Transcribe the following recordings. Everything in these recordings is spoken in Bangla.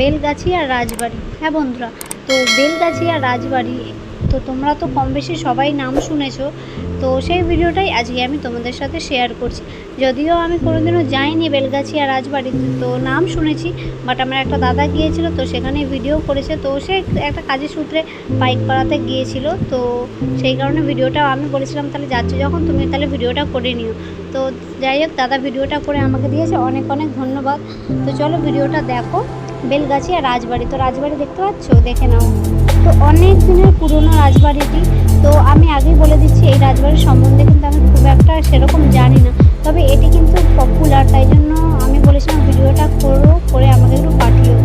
বেলগাছি আর রাজবাড়ি। হ্যাঁ বন্ধুরা, তো বেলগাছি আর রাজবাড়ি, তো তোমরা তো কম বেশি সবাই নাম শুনেছ, তো সেই ভিডিওটাই আজকে আমি তোমাদের সাথে শেয়ার করছি। যদিও আমি কোনোদিনও যাইনি বেলগাছি আর রাজবাড়িতে, তো নাম শুনেছি বাট আমার একটা দাদা গিয়েছিল, তো সেখানে ভিডিও করেছে, তো সে একটা কাজের সূত্রে বাইক পাড়াতে গিয়েছিল, তো সেই কারণে ভিডিওটা আমি বলেছিলাম, তাহলে যাচ্ছ যখন, তুমি তাহলে ভিডিওটা করে নিও। তো যাই হোক, দাদা ভিডিওটা করে আমাকে দিয়েছে, অনেক অনেক ধন্যবাদ। তো চলো ভিডিওটা দেখো। বেলগাছি আর রাজবাড়ি। তো রাজবাড়ি দেখতে পাচ্ছ? দেখে নাও। তো অনেক দিনের পুরনো রাজবাড়িটি। তো আমি আগেই বলে দিচ্ছি, এই রাজবাড়ির সম্বন্ধে কিন্তু আমি খুব একটা সেরকম জানি না। তবে এটি কিন্তু পপুলার তাই জন্য আমি বলেছিলাম ভিডিওটা করো, করে আমাকে একটু পাঠিও।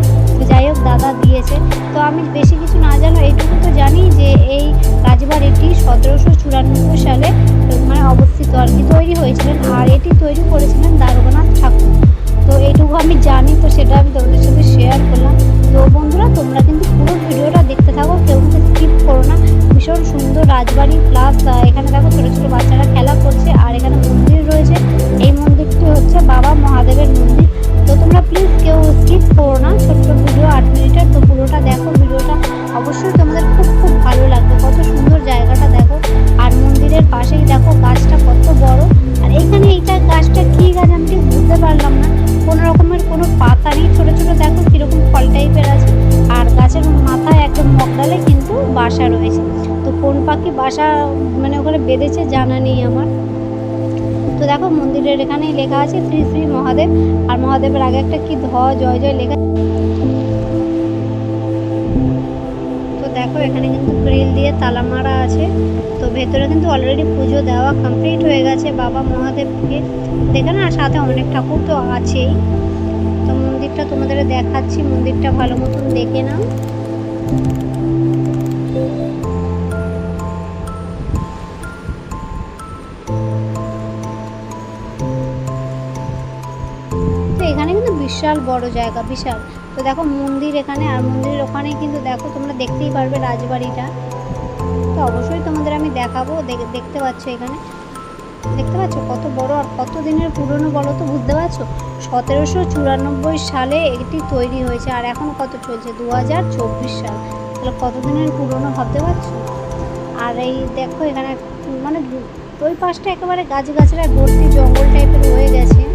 যাই হোক, দাদা দিয়েছে। তো আমি বেশি কিছু না জানো, এইটুকু তো জানি যে এই রাজবাড়িটি সতেরোশো চুরানব্বই সালে মানে অবস্থিত আর কি, তৈরি হয়েছিলেন। আর এটি তৈরি করেছিলেন দ্বারকানাথ ঠাকুর। তো এইটুকু আমি জানি, তো সেটা আমি তোমাদের সাথে শেয়ার করলাম। তো বন্ধুরা, তোমরা কিন্তু পুরো ভিডিওটা দেখতে থাকো, কেউ কিন্তু স্কিপ করো না। ভীষণ সুন্দর রাজবাড়ি প্লাস এখানে দেখো ছোটো ছোটো বাচ্চারা খেলা করছে, আর এখানে মন্দির রয়েছে। এই মন্দিরটি হচ্ছে বাবা মহাদেবের মন্দির। তো তোমরা প্লিজ কেউ স্কিপ করো না, ছোট্ট ভিডিও আট মিনিটের, তো পুরোটা মগডালে কিন্তু বাসা রয়েছে। তো কোন পাখি বাসা মানে ওখানে বেঁধেছে জানা নেই আমার। তো দেখো মন্দিরের এখানেই লেখা আছে, শ্রী শ্রী মহাদেব। আর মহাদেবের আগে একটা কি ধ জয় জয় লেখা তো দেখো এখানে কিন্তু গ্রিল দিয়ে তালা মারা আছে। তো ভেতরে কিন্তু অলরেডি পুজো দেওয়া কমপ্লিট হয়ে গেছে বাবা মহাদেবকে। দেখে না, সাথে অনেক ঠাকুর তো আছেই। তো মন্দিরটা তোমাদের দেখাচ্ছি, মন্দিরটা ভালো মতন দেখে নাও। এখানে কিন্তু বিশাল বড় জায়গা, বিশাল। তো দেখো মন্দির এখানে, আর মন্দিরের ওখানে কিন্তু দেখো তোমরা দেখতেই পারবে রাজবাড়িটা। তো অবশ্যই তোমাদের আমি দেখাবো, দেখ- দেখতে পাচ্ছ এখানে। দেখতে পাচ্ছ কত বড় আর কত দিনের পুরনো বলো তো, বুঝতে পারছ? সতেরোশো চুরানব্বই সালে এটি তৈরি হয়েছে আর এখন কত চলছে? দু হাজার চব্বিশ সাল। তাহলে কত দিনের পুরনো ভাবতে পারছ? আর এই দেখো এখানে মানে ওই পাশটা একেবারে গাছ গাছরা ভর্তি জঙ্গল টাইপের হয়ে গেছে।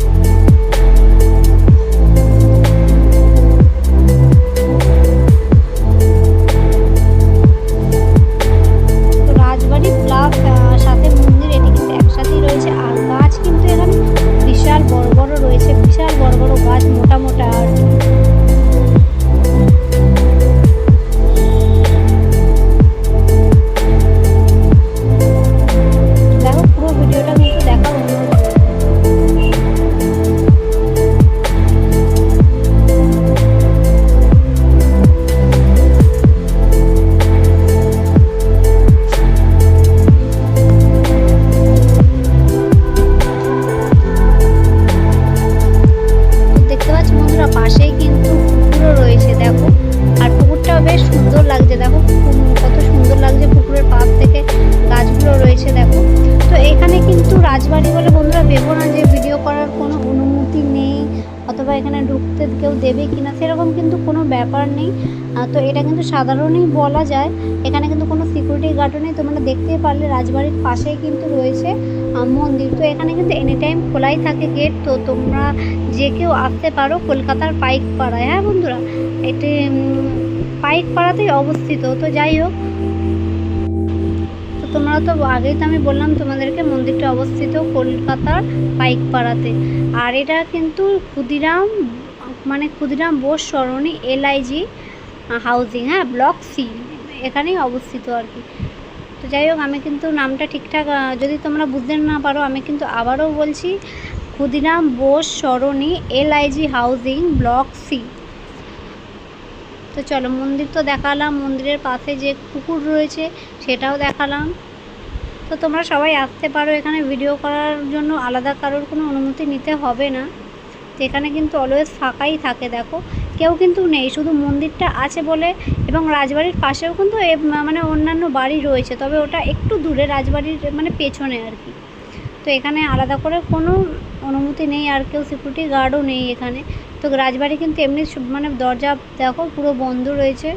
দেবে কিনা সেরকম কিন্তু কোনো ব্যাপার নেই। তো এটা কিন্তু সাধারণই বলা যায়। এখানে কিন্তু কোনো সিকিউরিটি গার্ডও নেই। তোমরা দেখতেই পারলে রাজবাড়ির পাশেই কিন্তু রয়েছে মন্দির। তো এখানে কিন্তু এনি টাইম খোলাই থাকে গেট তো তোমরা যে কেউ আসতে পারো কলকাতার পাইক পাড়ায় হ্যাঁ বন্ধুরা? এটি পাইক পাড়াতেই অবস্থিত। তো যাই হোক। তোমরা তো আগেই তো আমি বললাম তোমাদেরকে মন্দিরটা অবস্থিত কলকাতার পাইক পাড়াতে আর এটা কিন্তু ক্ষুদিরাম মানে ক্ষুদিরাম বোস সরণি এলআইজি হাউজিং হ্যাঁ ব্লক সি এখানেই অবস্থিত আর কি। তো যাই হোক, আমি কিন্তু নামটা ঠিকঠাক যদি তোমরা বুঝতে না পারো, আমি কিন্তু আবারও বলছি, ক্ষুদিরাম বোস সরণি এলআইজি হাউজিং ব্লক সি তো চলো, মন্দির তো দেখালাম, মন্দিরের পাশে যে পুকুর রয়েছে, সেটাও দেখালাম। তো তোমরা সবাই আসতে পারো, এখানে ভিডিও করার জন্য আলাদা কারোর কোনো অনুমতি নিতে হবে না। এখানে কিন্তু অলওয়েজ ফাঁকাই থাকে, দেখো। কেউ কিন্তু নেই, শুধু মন্দিরটা আছে বলে এবং রাজবাড়ির পাশেও কিন্তু মানে অন্যান্য বাড়ি রয়েছে, তবে ওটা একটু দূরে রাজবাড়ির মানে পেছনে আর কি। তো এখানে আলাদা করে কোনো অনুমতি নেই, আর কেউ সিকিউরিটি গার্ডও নেই এখানে। তো রাজবাড়ি কিন্তু এমনি মানে দরজা, দেখো, পুরো বন্ধ রয়েছে।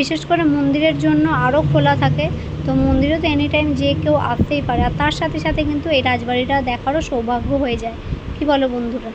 বিশেষ করে মন্দিরের জন্য আরও খোলা থাকে। তো মন্দিরে তো এনি টাইম যে কেউ আসতেই পারে। আর তার সাথে সাথে কিন্তু এই রাজবাড়িটা দেখারও সৌভাগ্য হয়ে যায়। কি বলো বন্ধুরা?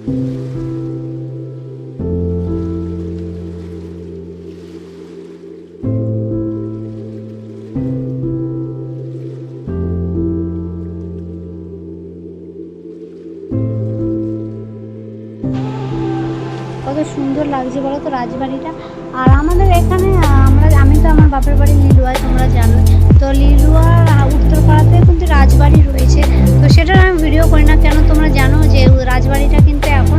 কত সুন্দর লাগছে বলো তো রাজবাড়িটা। আর আমাদের এখানে আহ, আমরা বাপের বাড়ি লিলুয়ায় তোমরা জানো। তো লিলুয়া উত্তরপাড়াতে কিন্তু রাজবাড়ি রয়েছে। তো সেটার আমি ভিডিও করি না। কেন তোমরা জানো যে রাজবাড়িটা কিন্তু এখন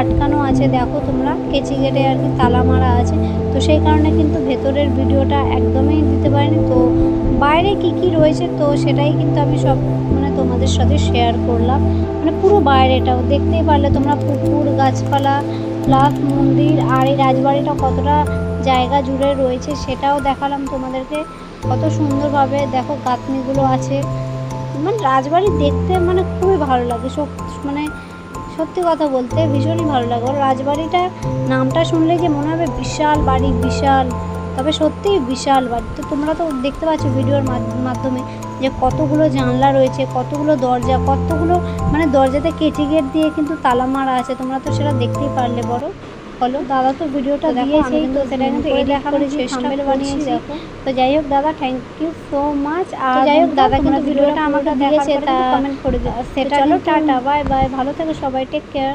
আটকানো আছে, দেখো তোমরা। কেচি গেটে আর কি তালা মারা আছে। তো সেই কারণে কিন্তু ভেতরের ভিডিওটা একদমই দিতে পারিনি। তো বাইরে কি কি রয়েছে, তো সেটাই কিন্তু আমি সব মানে তোমাদের সাথে শেয়ার করলাম। মানে পুরো বাইরেটাও। দেখতেই পারলে তোমরা পুকুর, গাছপালা প্লাস মন্দির আর এই রাজবাড়িটা কতটা জায়গা জুড়ে রয়েছে সেটাও দেখালাম তোমাদেরকে। কত সুন্দরভাবে দেখো গাঁথনিগুলো আছে। মানে রাজবাড়ি দেখতে মানে খুবই ভালো লাগে। সব মানে সত্যি কথা বলতে ভীষণই ভালো লাগে। ওর রাজবাড়িটা নামটা শুনলে যে মনে হবে বিশাল বাড়ি, বিশাল, তবে সত্যি বিশাল বাড়ি। তো তোমরা তো দেখতে পাচ্ছ ভিডিওর মাধ- মাধ্যমে যে কতগুলো জানলা রয়েছে, কতগুলো দরজা, কতগুলো মানে দরজাতে কেটে গেট দিয়ে কিন্তু তালা মারা আছে। তোমরা তো সেটা দেখতেই পারলে বড় বলো দাদা তো ভিডিওটা দিয়েছেই তো সেটা কিন্তু এডিট করে চেষ্টা বানিয়েছি। দেখো তো যাই হোক দাদা থ্যাংক ইউ সো মাচ আর যাই হোক দাদা কিন্তু ভিডিওটা আমাকে দিয়েছে তা কমেন্ট করে দিও। সেটা চলো টাটা বাই বাই ভালো থেকো সবাই টেক কেয়ার